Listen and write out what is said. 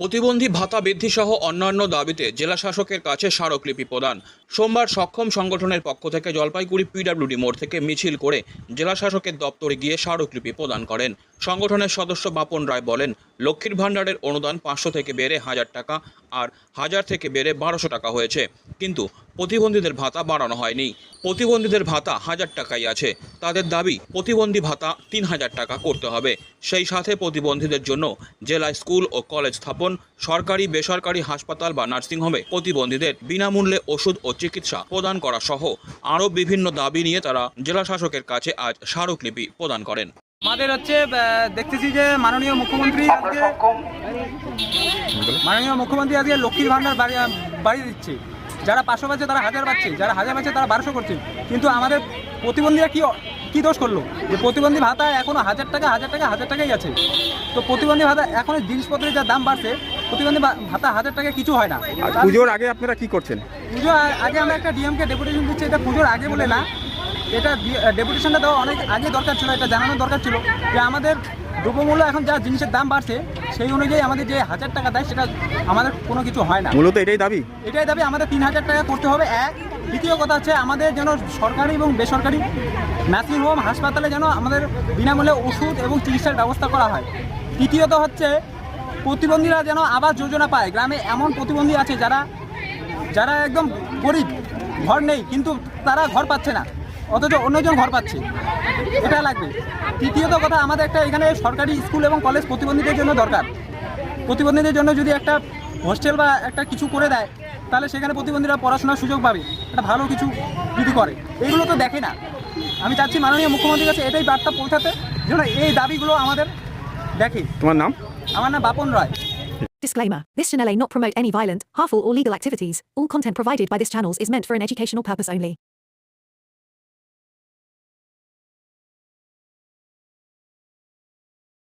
প্রতিবন্ধী ভাতা বৃদ্ধি সহ অন্যান্য দাবিতে জেলা শাসকের কাছে স্মারকলিপি প্রদান। সোমবার সক্ষম সংগঠনের পক্ষ থেকে জলপাইগুড়ি পিডাব্লিউডি মোড় থেকে মিছিল করে জেলা শাসকের দপ্তরে গিয়ে স্মারকলিপি প্রদান করেন। সংগঠনের সদস্য বাপন রায় বলেন, লক্ষ্মীর ভাণ্ডারের অনুদান পাঁচশো থেকে বেড়ে হাজার টাকা আর হাজার থেকে বেড়ে বারোশো টাকা হয়েছে। কিন্তু প্রতিবন্ধীদের ভাতা বাড়ানো হয়নি। প্রতিবন্ধীদের ভাতা হাজার টাকাই আছে। তাদের দাবি প্রতিবন্ধী ভাতা তিন হাজার টাকা করতে হবে। সেই সাথে প্রতিবন্ধীদের জন্য জেলায় স্কুল ও কলেজ স্থাপন সরকারি বেসরকারি হাসপাতাল বা নার্সিংহোমে প্রতিবন্ধীদের বিনামূল্যে ওষুধ ও চিকিৎসা প্রদান করা সহ আরও বিভিন্ন দাবি নিয়ে তারা জেলা শাসকের কাছে আজ স্মারকলিপি প্রদান করেন। আমাদের হচ্ছে দেখতেছি যে মাননীয় মুখ্যমন্ত্রী আজকে মাননীয় মুখ্যমন্ত্রী আজকে লক্ষ্মীর ভাণ্ডার বাড়ি বাড়ি দিচ্ছে। যারা পাঁচশো পাচ্ছে তারা হাজার পাচ্ছে যারা হাজার পাচ্ছে তারা বারোশো করছে। কিন্তু আমাদের প্রতিবন্ধীরা কি কি দোষ করল? যে প্রতিবন্ধী ভাতা এখনও হাজার টাকা হাজার টাকা হাজার টাকাই আছে। তো প্রতিবন্ধী ভাতা এখন জিনিসপত্রের যা দাম বাড়ছে প্রতিবন্ধী ভাতা হাজার টাকা কিছু হয় না। পুজোর আগে আপনারা কি করছেন? পুজো আগে আমরা একটা ডিএমকে ডেপুটেশন দিচ্ছি এটা পুজোর আগে বলে না। এটা ডেপুটেশনটা দেওয়া অনেক আগে দরকার ছিল এটা জানানোর দরকার ছিল। যে আমাদের দ্রব্যমূল্য এখন যা জিনিসের দাম বাড়ছে সেই অনুযায়ী আমাদের যে হাজার টাকা দেয় সেটা আমাদের কোনো কিছু হয় না। মূলত এটাই দাবি? এটাই দাবি আমাদের তিন হাজার টাকা করতে হবে। এক দ্বিতীয় কথা হচ্ছে আমাদের যেন সরকারি এবং বেসরকারি নার্সিং হোম হাসপাতালে যেন আমাদের বিনামূল্যে ওষুধ এবং চিকিৎসার ব্যবস্থা করা হয়। তৃতীয়ত হচ্ছে প্রতিবন্ধীরা যেন আবাস যোজনা পায়। গ্রামে এমন প্রতিবন্ধী আছে যারা যারা একদম গরিব ঘর নেই কিন্তু তারা ঘর পাচ্ছে না। অথচ অন্যজন ঘর পাচ্ছে। এটা লাগবে। তৃতীয়ত কথা আমাদের একটা এখানে সরকারি স্কুল এবং কলেজ প্রতিবন্ধীদের জন্য দরকার। প্রতিবন্ধীদের জন্য যদি একটা হোস্টেল বা একটা কিছু করে দেয় তাহলে সেখানে প্রতিবন্ধীরা পড়াশোনার সুযোগ পাবে। একটা ভালো কিছু যদি করে। এইগুলো তো দেখে না। আমি চাচ্ছি মাননীয় মুখ্যমন্ত্রীর কাছে এটাই বার্তা পৌঁছাতে যেন এই দাবিগুলো আমাদের দেখে। তোমার নাম? আমার নাম বাপন রায়। Disclaimer This channel may not promote any violent, harmful, or legal activities. All content provided by this channel is meant for an educational purpose only.